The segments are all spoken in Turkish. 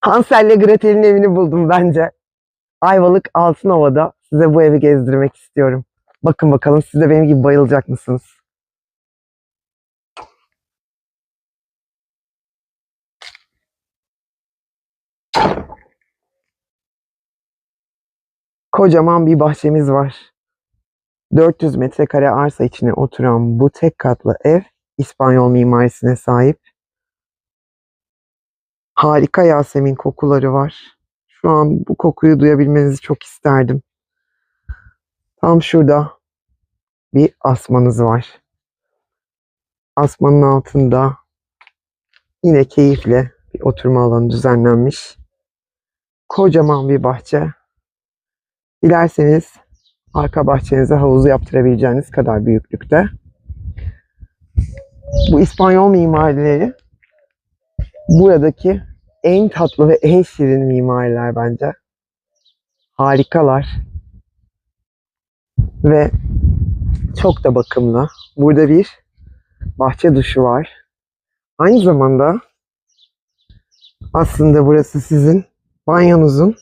Hansel'le Gretel'in evini buldum bence. Ayvalık Altınova'da size bu evi gezdirmek istiyorum. Bakın bakalım siz de benim gibi bayılacak mısınız? Kocaman bir bahçemiz var. 400 metrekare arsa içine oturan bu tek katlı ev İspanyol mimarisine sahip. Harika Yasemin kokuları var. Şu an bu kokuyu duyabilmenizi çok isterdim. Tam şurada bir asmanız var. Asmanın altında yine keyifle bir oturma alanı düzenlenmiş. Kocaman bir bahçe. Dilerseniz arka bahçenize havuzu yaptırabileceğiniz kadar büyüklükte. Bu İspanyol mimarileri buradaki en tatlı ve en şirin mimariler bence. Harikalar. Ve çok da bakımlı. Burada bir bahçe duşu var. Aynı zamanda aslında burası sizin banyonuzun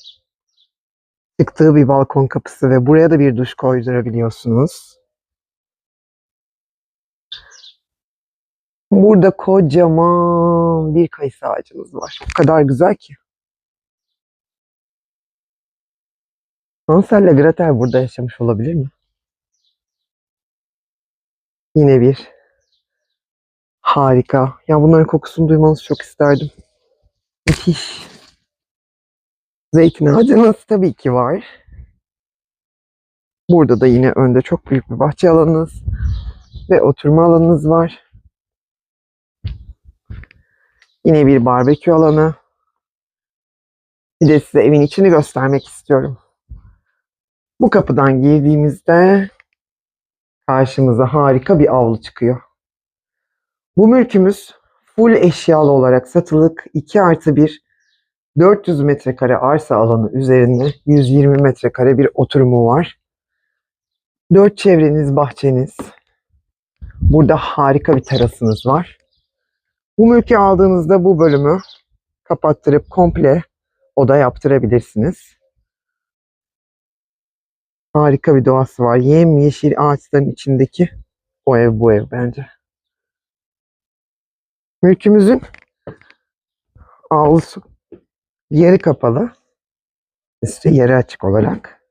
çıktığı bir balkon kapısı ve buraya da bir duş koydurabiliyorsunuz. Burada kocaman bir kayısı ağacımız var. O kadar güzel ki. Hansel ile Gretel burada yaşamış olabilir mi? Yine bir harika. Ya bunların kokusunu duymanızı çok isterdim. Müthiş. Zeytin ağacınız tabii ki var. Burada da yine önde çok büyük bir bahçe alanınız ve oturma alanınız var. Yine bir barbekü alanı. Bir de size evin içini göstermek istiyorum. Bu kapıdan girdiğimizde karşımıza harika bir avlu çıkıyor. Bu mülkümüz full eşyalı olarak satılık 2 artı 1 400 metrekare arsa alanı üzerinde 120 metrekare bir oturumu var. Dört çevreniz bahçeniz. Burada harika bir terasınız var. Bu mülkü aldığınızda bu bölümü kapattırıp komple oda yaptırabilirsiniz. Harika bir doğası var. Yemyeşil ağaçların içindeki o ev bu ev bence. Mülkümüzün avlusu yarı kapalı. Üstü yarı açık olarak.